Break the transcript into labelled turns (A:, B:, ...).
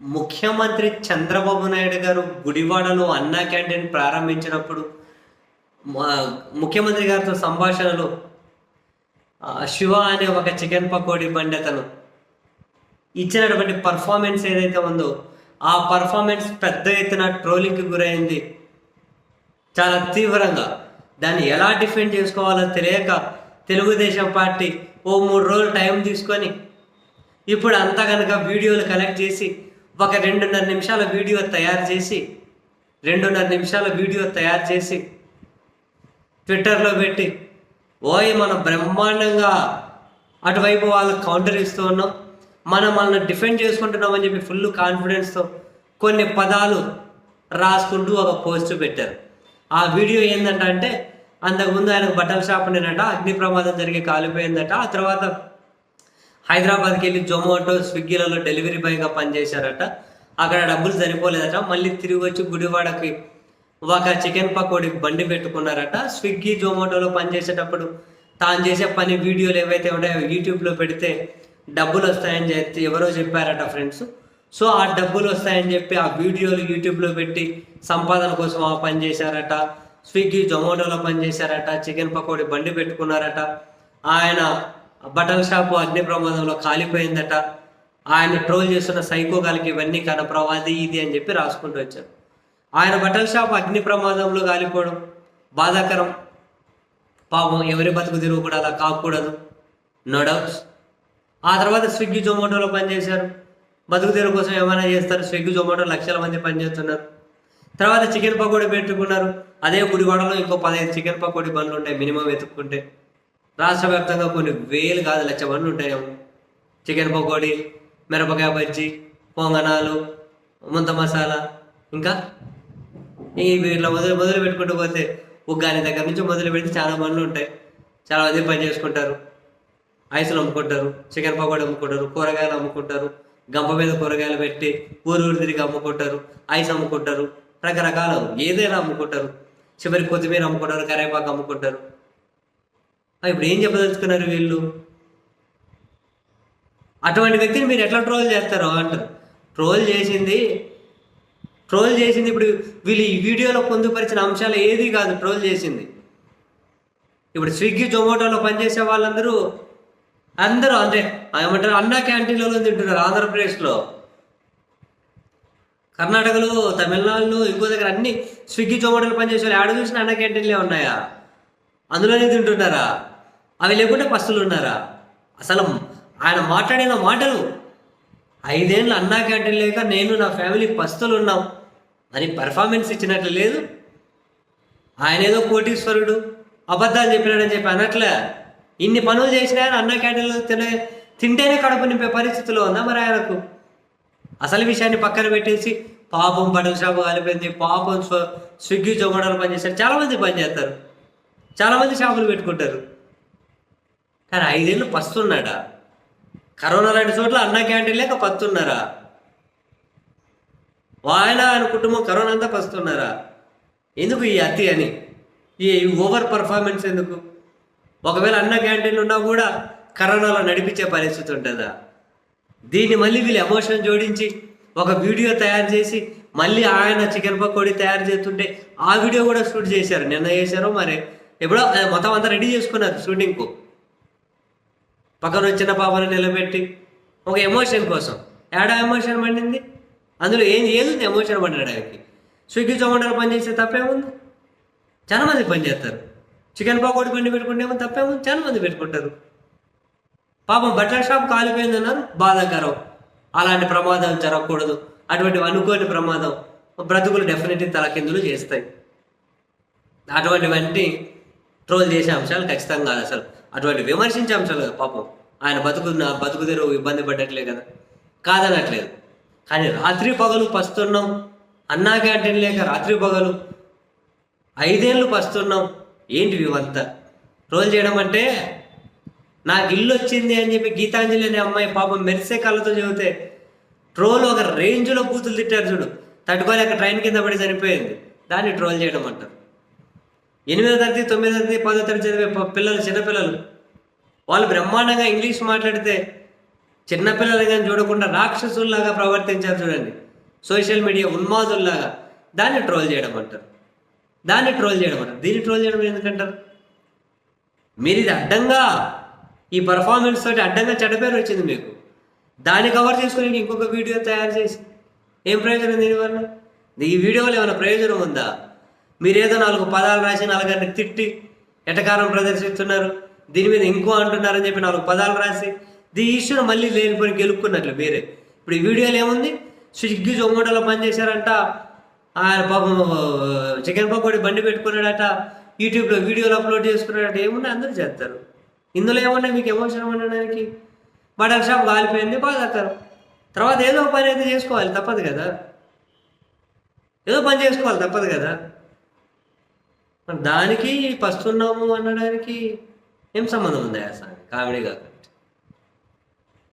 A: ముఖ్యమంత్రి చంద్రబాబు నాయుడు గారు గుడివాడలో అన్నా క్యాంటీన్ ప్రారంభించినప్పుడు మా- ముఖ్యమంత్రి గారితో సంభాషణలో శివ అనే ఒక చికెన్ పకోడీ బండి అతను ఇచ్చినటువంటి పర్ఫార్మెన్స్ ఏదైతే ఉందో ఆ పర్ఫార్మెన్స్ పెద్ద ఎత్తున ట్రోలింగ్కి గురైంది. చాలా తీవ్రంగా. దాన్ని ఎలా డిఫెండ్ చేసుకోవాలో తెలియక తెలుగుదేశం పార్టీ ఓ మూడు రోజులు టైం తీసుకొని ఇప్పుడు అంతా కనుక వీడియోలు కలెక్ట్ చేసి ఒక రెండున్నర నిమిషాల వీడియో తయారు చేసి రెండున్నర నిమిషాల వీడియో తయారు చేసి ట్విట్టర్లో పెట్టి ఓయ్ మనం బ్రహ్మాండంగా అటువైపు వాళ్ళు కౌంటర్ ఇస్తూ ఉన్నాం మనం మనల్ని డిఫెండ్ చేసుకుంటున్నామని చెప్పి ఫుల్ కాన్ఫిడెన్స్తో కొన్ని పదాలు రాసుకుంటూ ఒక పోస్ట్ పెట్టారు. ఆ వీడియో ఏంటంటే అంతకుముందు ఆయనకు బట్టల షాప్ ఉండేనట అగ్ని ప్రమాదం జరిగి కాలిపోయిందట ఆ తర్వాత హైదరాబాద్కి వెళ్ళి జొమాటో స్విగ్గీలలో డెలివరీ బాయ్గా పనిచేశారట. అక్కడ డబ్బులు సరిపోలేదట. మళ్ళీ తిరిగి వచ్చి గుడివాడకి ఒక చికెన్ పకోడీ బండి పెట్టుకున్నారట. స్విగ్గీ జొమాటోలో పనిచేసేటప్పుడు తాను చేసే పని వీడియోలు ఏవైతే ఉన్నాయో యూట్యూబ్లో పెడితే డబ్బులు వస్తాయని చెప్పి ఎవరో చెప్పారట ఫ్రెండ్స్. సో ఆ డబ్బులు వస్తాయని చెప్పి ఆ వీడియోలు యూట్యూబ్లో పెట్టి సంపాదన కోసం ఆ పని చేశారట స్విగ్గీ జొమాటోలో పనిచేశారట. చికెన్ పకోడీ బండి పెట్టుకున్నారట. ఆయన బట్టల షాపు అగ్ని ప్రమాదంలో కాలిపోయిందట. ఆయన ట్రోల్ చేస్తున్న సైకోగాలకి ఇవన్నీ కనపడవు అది ఇది అని చెప్పి రాసుకుంటూ వచ్చారు. ఆయన బట్టల షాపు అగ్ని ప్రమాదంలో కాలిపోవడం బాధాకరం. పాపం ఎవరి బతుకు తిరుగు కూడా అలా కాకూడదు. నో డౌట్స్ ఆ తర్వాత స్విగ్గీ జొమాటోలో పనిచేశారు. బతుకు తెరువు కోసం ఏమైనా చేస్తారు? స్విగ్గీ జొమాటో లక్షల మంది పనిచేస్తున్నారు. తర్వాత చికెన్ పకోడీ పెట్టుకున్నారు. అదే గుడివాడలో ఇంకో పదహైదు చికెన్ పకోడీ బండ్లు ఉంటాయి మినిమం వెతుక్కుంటే. రాష్ట్ర వ్యాప్తంగా కొన్ని వేలు కాదు లక్ష బండ్లు ఉంటాయేమో చికెన్ పకోడీ మిరపకాయ బజ్జీ పొంగనాలు ముంత మసాలా ఇంకా ఈ వీటిలో మొదలు మొదలు పెట్టుకుంటూ పోతే ఉగ్గాని దగ్గర నుంచి మొదలు పెడితే చాలా బండ్లు ఉంటాయి. చాలా మంది పని చేసుకుంటారు. ఐసులు అమ్ముకుంటారు చికెన్ పకోడీ అమ్ముకుంటారు కూరగాయలు అమ్ముకుంటారు గంప మీద కూరగాయలు పెట్టి ఊరు ఊరు తిరిగి అమ్ముకుంటారు ఐస్ అమ్ముకుంటారు రకరకాల ఏదైనా అమ్ముకుంటారు. చివరికి కొత్తిమీర అమ్ముకుంటారు కరేపాకు అమ్ముకుంటారు. ఇప్పుడు ఏం చెప్పదలుచుకున్నారు వీళ్ళు? అటువంటి వ్యక్తిని మీరు ఎట్లా ట్రోల్ చేస్తారో? అంటారు ట్రోల్ చేసింది ట్రోల్ చేసింది ఇప్పుడు వీళ్ళు ఈ వీడియోలో పొందుపరిచిన అంశాలు ఏది కాదు ట్రోల్ చేసింది. ఇప్పుడు స్విగ్గీ జొమాటోలో పనిచేసే వాళ్ళందరూ అందరూ అంటే ఏమంటారు? అన్నా క్యాంటీన్లలో తింటున్నారు ఆంధ్రప్రదేశ్లో. కర్ణాటకలో తమిళనాడులో ఇంకో దగ్గర అన్ని స్విగ్గీ జొమాటోలో పనిచేసే వాళ్ళు. ఆడ చూసిన అన్న క్యాంటీన్లే ఉన్నాయా? అందులోనే తింటున్నారా? అవి లేకుంటే పస్తులు ఉన్నారా? అసలు ఆయన మాట్లాడిన మాటలు ఐదేళ్ళు అన్నా క్యాంటీన్ లేక నేను నా ఫ్యామిలీ పస్తులు ఉన్నాం. అని పర్ఫార్మెన్స్ ఇచ్చినట్లు లేదు. ఆయన ఏదో కోటీశ్వరుడు అబద్ధాలు చెప్పినాడని చెప్పి అనట్లే. ఇన్ని పనులు చేసినా ఆయన అన్నా క్యాంటీన్లో తినే తింటేనే కడుపు నింపే పరిస్థితిలో ఉందా మరి ఆయనకు? అసలు విషయాన్ని పక్కన పెట్టేసి పాపం బట్టల షాపు కలిపింది పాపం స్వ స్విగ్గీ జొమాటోలు పనిచేస్తారు చాలామంది పనిచేస్తారు. చాలామంది షాపులు పెట్టుకుంటారు. కానీ ఐదేళ్ళు పస్తున్నాడా? కరోనా లాంటి చోట్ల అన్న క్యాంటీన్ లేక పస్తున్నారా? ఆయన ఆయన కుటుంబం కరోనా అంతా పస్తున్నారా? ఎందుకు ఈ అతి అని? ఈ ఓవర్ పర్ఫార్మెన్స్ ఎందుకు? ఒకవేళ అన్న క్యాంటీన్లు ఉన్నా కూడా కరోనాలో నడిపించే పరిస్థితి ఉంటుందా? దీన్ని మళ్ళీ వీళ్ళు ఎమోషన్ జోడించి ఒక వీడియో తయారు చేసి మళ్ళీ ఆయన చికెన్ పకోడీ తయారు చేస్తుంటే ఆ వీడియో కూడా షూట్ చేశారు. నిన్న చేశారో మరి? ఎప్పుడో మొత్తం అంతా రెడీ చేసుకున్నారు షూటింగ్కు పక్కన వచ్చిన పాపను నిలబెట్టి ఒక ఎమోషన్ కోసం. ఏడా ఎమోషన్ పండింది? అందులో ఏం ఏది ఎమోషన్ పండడానికి స్విగ్గీ జొమాటోలో పనిచేస్తే తప్పేముంది? చాలా మంది పని చేస్తారు చికెన్ పకోడీ పండి పెట్టుకుంటే ఏమో తప్పేముంది? చాలా మంది పెట్టుకుంటారు. పాపం బట్టల షాప్ కాలిపోయిందన్నారు? బాధాకరం. అలాంటి ప్రమాదం జరగకూడదు. అటువంటి అనుకోని ప్రమాదం బ్రతుకులు డెఫినెట్లీ తలకిందులు చేస్తాయి. అటువంటివన్నీ ట్రోల్ చేసే అంశాలు ఖచ్చితంగా కాదు అసలు. అటువంటి విమర్శించే అంశాలు కదా పాపం. ఆయన బతుకు నా ఇబ్బంది పడ్డట్లే కదా. కాదనట్లేదు. కానీ రాత్రి పగలు పస్తున్నాం. అన్నా క్యాంటీన్ లేక రాత్రి పగలు. ఐదేళ్ళు పస్తున్నాం. ఏంటి ఇవంతా? ట్రోల్ చేయడం అంటే నాకు ఇల్లు వచ్చింది అని చెప్పి గీతాంజలి అనే అమ్మాయి పాపం మెరిసే కళ్ళతో చెబితే ట్రోల్ ఒక రేంజ్లో బూతులు తిట్టారు చూడు. తట్టుకోలేక ట్రైన్ కింద పడి చనిపోయింది. దాన్ని ట్రోల్ చేయడం అంటారు. ఎనిమిదో తరగతి తొమ్మిదో తరగతి పదో తరగతి చదివే పిల్లలు చిన్నపిల్లలు. వాళ్ళు బ్రహ్మాండంగా ఇంగ్లీష్ మాట్లాడితే చిన్నపిల్లలు కానీ చూడకుండా రాక్షసుల్లాగా ప్రవర్తించారు చూడండి. సోషల్ మీడియా ఉన్మాదుల్లాగా. దాన్ని ట్రోల్ చేయడం అంటారు. దాన్ని ట్రోల్ చేయడం అంటారు. దీన్ని ట్రోల్ చేయడం ఎందుకంటారు? మీరు ఇది అడ్డంగా ఈ పర్ఫార్మెన్స్ తోటి అడ్డంగా చెడపేరు వచ్చింది మీకు. దాన్ని కవర్ చేసుకుని ఇంకొక వీడియో తయారు చేసి. ఏం ప్రయోజనం దీనివల్ల? ఈ వీడియోలో ఏమైనా ప్రయోజనం ఉందా? మీరేదో నాలుగు పదాలు రాసి నలుగురిని తిట్టి ఎటకారం ప్రదర్శిస్తున్నారు? దీని మీద ఇంకో అంటున్నారని చెప్పి నాలుగు పదాలు రాసి దీ ఈశ్వరు మళ్ళీ లేనిపోయి గెలుపుకున్నట్లు మీరే ఇప్పుడు ఈ వీడియోలో ఏముంది? స్విగ్గీ జొమాటోలో పనిచేశారంట. ఆయన పాపం చికెన్ పకోడీ బండి పెట్టుకున్నాడట. యూట్యూబ్లో వీడియోలు అప్లోడ్ చేసుకున్నాడట. ఏమున్నా అందరూ చేస్తారు. ఇందులో ఏమన్నా మీకు ఎమోషన్ ఉండడానికి? బటర్ షాప్ కాలిపోయింది బాధతారు తర్వాత ఏదో పని అయితే చేసుకోవాలి తప్పదు కదా. ఏదో పని చేసుకోవాలి తప్పదు కదా. దానికి పస్తున్నాము అనడానికి ఏం సంబంధం ఉంది అసలు కామెడీ కాకుండా.